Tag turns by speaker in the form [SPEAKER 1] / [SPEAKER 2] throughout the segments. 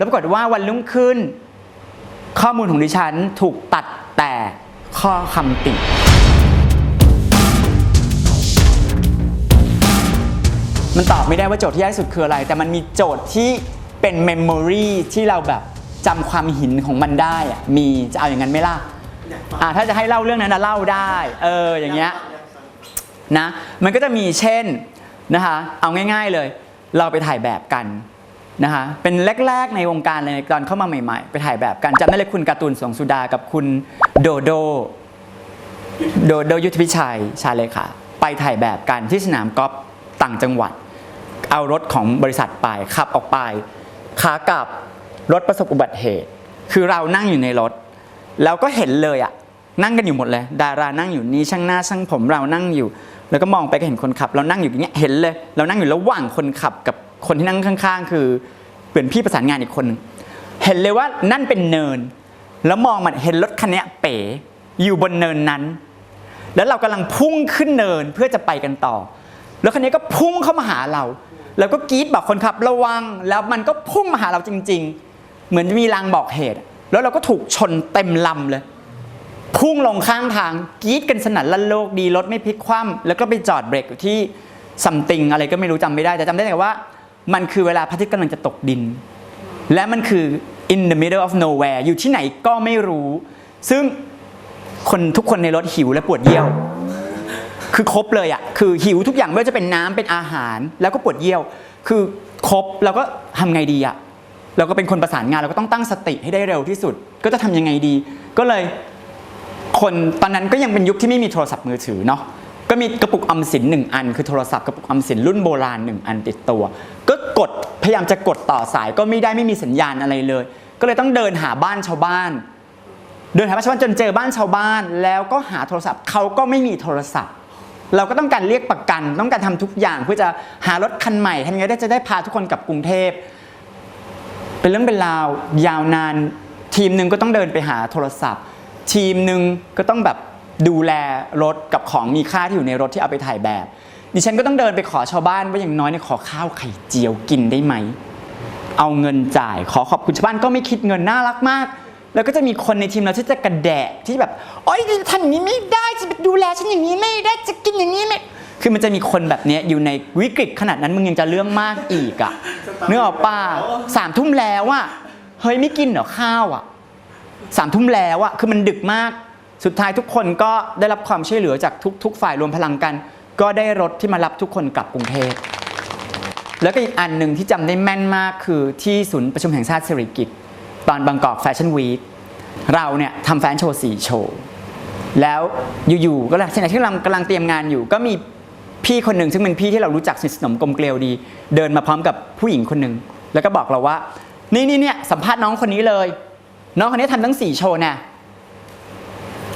[SPEAKER 1] แล้วปรากฏว่าวันรุ่งขึ้น ข้อมูลของดิฉันถูกตัดแต่ข้อคำติ มันตอบไม่ได้ว่าโจทย์ที่ยากที่สุดคืออะไร แต่มันมีโจทย์ที่เป็นเมมโมรีที่เราแบบจำความหินของมันได้อะมีจะเอาอย่างนั้นไหมล่ะอะถ้าจะให้เล่าเรื่องนั้นนะเล่าได้ เอออย่างเงี้ยนะมันก็จะมีเช่นนะคะเอาง่าย ๆเลย เราไปถ่ายแบบกัน นะคะเป็นแรกๆในวงการเลยตอนเข้ามาใหม่ๆ ไปถ่ายแบบกันจำได้เลยคุณการ์ตูนสวงสุดากับคุณโดโดโดโดยุทธพิชัยชาเลยค่ะ ไปถ่ายแบบกันที่สนามกอล์ฟต่างจังหวัด เอารถของบริษัทไปขับออกไปขากลับรถประสบอุบัติเหตุ คือเรานั่งอยู่ในรถ แล้วก็เห็นเลยอะนั่งกันอยู่หมดเลย ดารานั่งอยู่นี่ช่างหน้าช่างผมเรานั่งอยู่ แล้วก็มองไปก็เห็นคนขับ เรานั่งอยู่อย่างเงี้ยเห็นเลย เรานั่งอยู่ระหว่างคนขับกับคนที่นั่งข้าง ๆ คือ เปลี่ยนพี่ประสานงานอีกคนหนึงเห็นเลยว่านั่นเป็นเนิน แล้วมองมันเห็นรถคันนี้เป๋อยู่บนเนินนั้น แล้วเรากำลังพุ่งขึ้นเนินเพื่อจะไปกันต่อ แล้วคันนี้ก็พุ่งเข้ามาหาเรา แล้วก็กรี๊ดบอกคนขับระวัง แล้วมันก็พุ่งมาหาเราจริง ๆ เหมือนมีลางบอกเหตุ แล้วเราก็ถูกชนเต็มลำเลย พุ่งลงข้างทางกรี๊ดกันสนั่นลั่นโลกดีรถไม่พลิกคว่ำแล้วก็ไปจอดเบรกอยู่ที่ซัมติงอะไรก็ไม่รู้จำไม่ได้แต่จำได้แต่ว่า มันคือเวลาพระอาทิตย์กำลังจะตกดิน และมันคือ in the middle of nowhere อยู่ที่ไหนก็ไม่รู้ ซึ่งคนทุกคนในรถหิวและปวดเยี่ยว คือครบเลยอะ่ะคือหิวทุกอย่างไม่ว่าจะเป็นน้ำเป็นอาหาร แล้วก็ปวดเยี่ยว คือครบเราก็ทำไงดีอะ่ะเราก็เป็นคนประสานงานเราก็ต้องตั้งสติให้ได้เร็วที่สุด ก็จะทำยังไงดี ก็เลยคนตอนนั้นก็ยังเป็นยุคที่ไม่มีโทรศัพท์มือถือเนาะ ก็มีกระปุกออมสินหนึ่งอัน คือโทรศัพท์กระปุกออมสินรุ่นโบราณหนึ่งอันติดตัว ก็กดพยายามจะกดต่อสายก็ไม่ได้ไม่มีสัญญาณอะไรเลย ก็เลยต้องเดินหาบ้านชาวบ้าน เดินหาบ้านชาวบ้านจนเจอบ้านชาวบ้าน แล้วก็หาโทรศัพท์เขาก็ไม่มีโทรศัพท์ เราก็ต้องการเรียกประกัน ต้องการทำทุกอย่างเพื่อจะหารถคันใหม่ทำยังไงได้จะได้พาทุกคนกลับกรุงเทพเป็นเรื่องเป็นราวยาวนาน ทีมหนึ่งก็ต้องเดินไปหาโทรศัพท์ ทีมหนึ่งก็ต้องแบบ ดูแลรถกับของมีค่าที่อยู่ในรถที่เอาไปถ่ายแบบ ดิฉันก็ต้องเดินไปขอชาวบ้านว่าอย่างน้อยเนี่ยขอข้าวไข่เจียวกินได้ไหม เอาเงินจ่ายขอขอบคุณชาวบ้านก็ไม่คิดเงินน่ารักมาก แล้วก็จะมีคนในทีมเราที่จะกระแดะที่แบบโอ๊ยทำอย่างนี้ไม่ได้จะไปดูแลฉันอย่างนี้ไม่ได้จะกินอย่างนี้ไม่คือมันจะมีคนแบบนี้อยู่ในวิกฤตขนาดนั้นมึงยังจะเรื่องมากอีกอะเนื้ออป่าสามทุ่มแล้วอะเฮ้ยไม่กินเหรอข้าวอะสามทุ่มแล้วอะคือมันดึกมาก สุดท้ายทุกคนก็ได้รับความช่วยเหลือจากทุก ๆ ฝ่ายรวมพลังกัน ก็ได้รถที่มารับทุกคนกลับกรุงเทพแล้วก็อีกอันหนึ่งที่จำได้แม่นมากคือที่ศูนย์ประชุมแห่งชาติสิริกิติ์ตอนบางกอกแฟชั่นวีคเราเนี่ยทำแฟนโชว์สี่โชว์ แล้วอยู่ๆก็เลยขณะที่กำลังกำลังเตรียมงานอยู่ ก็มีพี่คนหนึ่งซึ่งเป็นพี่ที่เรารู้จักสนิทสนมกลมเกลียวดี เดินมาพร้อมกับผู้หญิงคนหนึ่งแล้วก็บอกเราว่า นี่นี่เนี่ยสัมภาษณ์น้องคนนี้เลย น้องคนนี้ทำทั้งสี่โชว์เนี่ย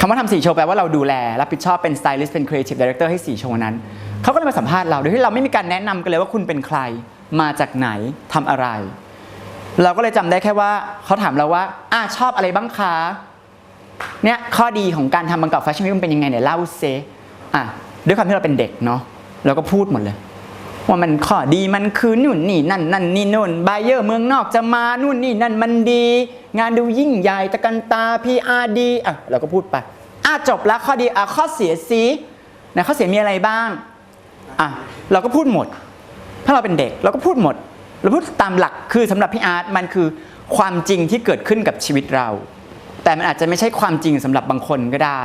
[SPEAKER 1] ำว่าทำสี่โชว์แปลว่าเราดูแลรับผิดชอบเป็นสไตลิสต์เป็นครีเอทีฟดีเรคเตอร์ให้สี่โชว์นั้นเขาก็เลยมาสัมภาษณ์เราโดยที่เราไม่มีการแนะนำกันเลยว่าคุณเป็นใครมาจากไหนทำอะไร เราก็เลยจำได้แค่ว่าเขาถามเราว่าอะชอบอะไรบ้างคะเนี่ยข้อดีของการทำบางกอกแฟชั่นวีคมันเป็นยังไงเนี่ยเล่าเซอะด้วยความที่เราเป็นเด็กเนาะเราก็พูดหมดเลย ว่ามันข้อดีมันคือนู่นนี่นั่นนั่นนี่นู่นบายเออร์เมืองนอกจะมานู่นนี่นั่นมันดี งานดูยิ่งใหญ่ตะกันตา PR ดีอะเราก็พูดไปอะจบแล้วข้อดีอะข้อเสียสิไหนข้อเสียมีอะไรบ้างอะเราก็พูดหมด ถ้าเราเป็นเด็กเราก็พูดหมด เราพูดตามหลักคือสำหรับพี่อาร์ตมันคือความจริงที่เกิดขึ้นกับชีวิตเรา แต่มันอาจจะไม่ใช่ความจริงสำหรับบางคนก็ได้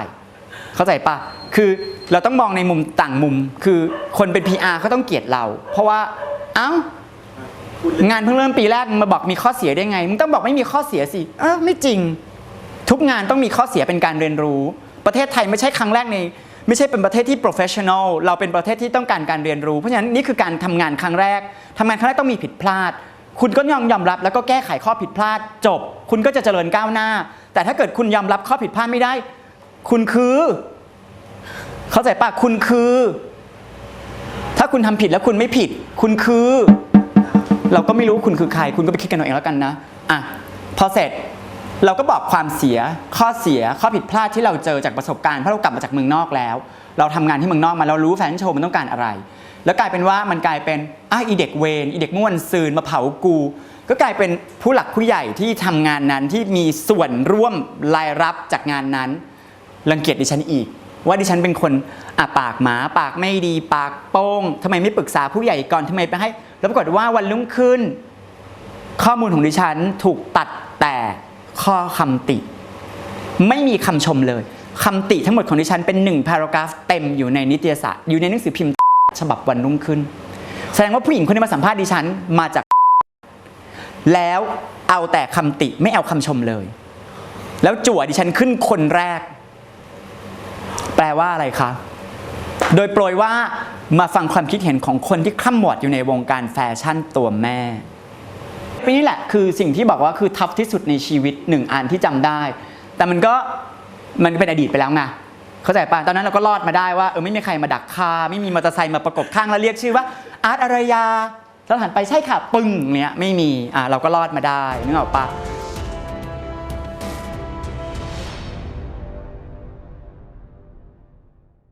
[SPEAKER 1] เข้าใจปะคือ เราต้องมองในมุมต่างมุม คือคนเป็น PR เขาต้องเกลียดเรา เพราะว่าเอ้างานเพิ่งเริ่มปีแรกมาบอกมีข้อเสียได้ไงมึงต้องบอกไม่มีข้อเสียสิเออไม่จริง ทุกงานต้องมีข้อเสียเป็นการเรียนรู้ ประเทศไทยไม่ใช่ครั้งแรกใน ไม่ใช่เป็นประเทศที่ professional เราเป็นประเทศที่ต้องการการเรียนรู้ เพราะฉะนั้นนี่คือการทำงานครั้งแรกทำงานครั้งแรกต้องมีผิดพลาด คุณก็ยอมยอมรับแล้วก็แก้ไขข้อผิดพลาดจบ คุณก็จะเจริญก้าวหน้า แต่ถ้าเกิดคุณยอมรับข้อผิดพลาดไม่ได้ คุณคือ เข้าใจปะคุณคือ ถ้าคุณทำผิดแล้วคุณไม่ผิด คุณคือ เราก็ไม่รู้คุณคือใคร คุณก็ไปคิดกันเอาเองแล้วกันนะอะพอเสร็จเราก็บอกความเสียข้อเสียข้อผิดพลาดที่เราเจอจากประสบการณ์เพราะเรากลับมาจากเมืองนอกแล้ว เราทำงานที่เมืองนอกมาเรารู้แฟนโชว์มันต้องการอะไร แล้วกลายเป็นว่ามันกลายเป็นอะอีเด็กเวนอีเด็กม่วนซืนมาเผากู ก็กลายเป็นผู้หลักผู้ใหญ่ที่ทำงานนั้นที่มีส่วนร่วมรายรับจากงานนั้นรังเกียจดิฉันอีก ว่าดิฉันเป็นคนอะปากหมาปากไม่ดีปากโป้งทำไมไม่ปรึกษาผู้ใหญ่ก่อนทำไมไปให้ แล้วปรากฏว่าวันรุ่งขึ้น ข้อมูลของดิฉันถูกตัดแต่ข้อคำติ ไม่มีคำชมเลยคำติทั้งหมดของดิฉันเป็นหนึ่งพารากราฟเต็มอยู่ในนิตยสารอยู่ในหนังสือพิมพ์ฉบับวันรุ่งขึ้น แสดงว่าผู้หญิงคนที่มาสัมภาษณ์ดิฉันมาจาก แล้วเอาแต่คำติไม่เอาคำชมเลย แล้วจั่วดิฉันขึ้นคนแรก แปลว่าอะไรคะโดยโปรยว่ามาฟังความคิดเห็นของคนที่คร่ำหมวดอยู่ในวงการแฟชั่นตัวแม่นี่แหละคือสิ่งที่บอกว่าคือทัฟที่สุดในชีวิตหนึ่งอันที่จำได้ แต่มันก็มันเป็นอดีตไปแล้วไงเข้าใจป่ะตอนนั้นเราก็รอดมาได้ว่าเออไม่มีใครมาดักคาไม่มีมอเตอร์ไซค์มาประกบข้างแล้วเรียกชื่อว่าอาร์ตอารยาแล้วหันไปใช่ค่ะปึ้งเนี้ยไม่มีอะเราก็รอดมาได้นึกออกป่ะ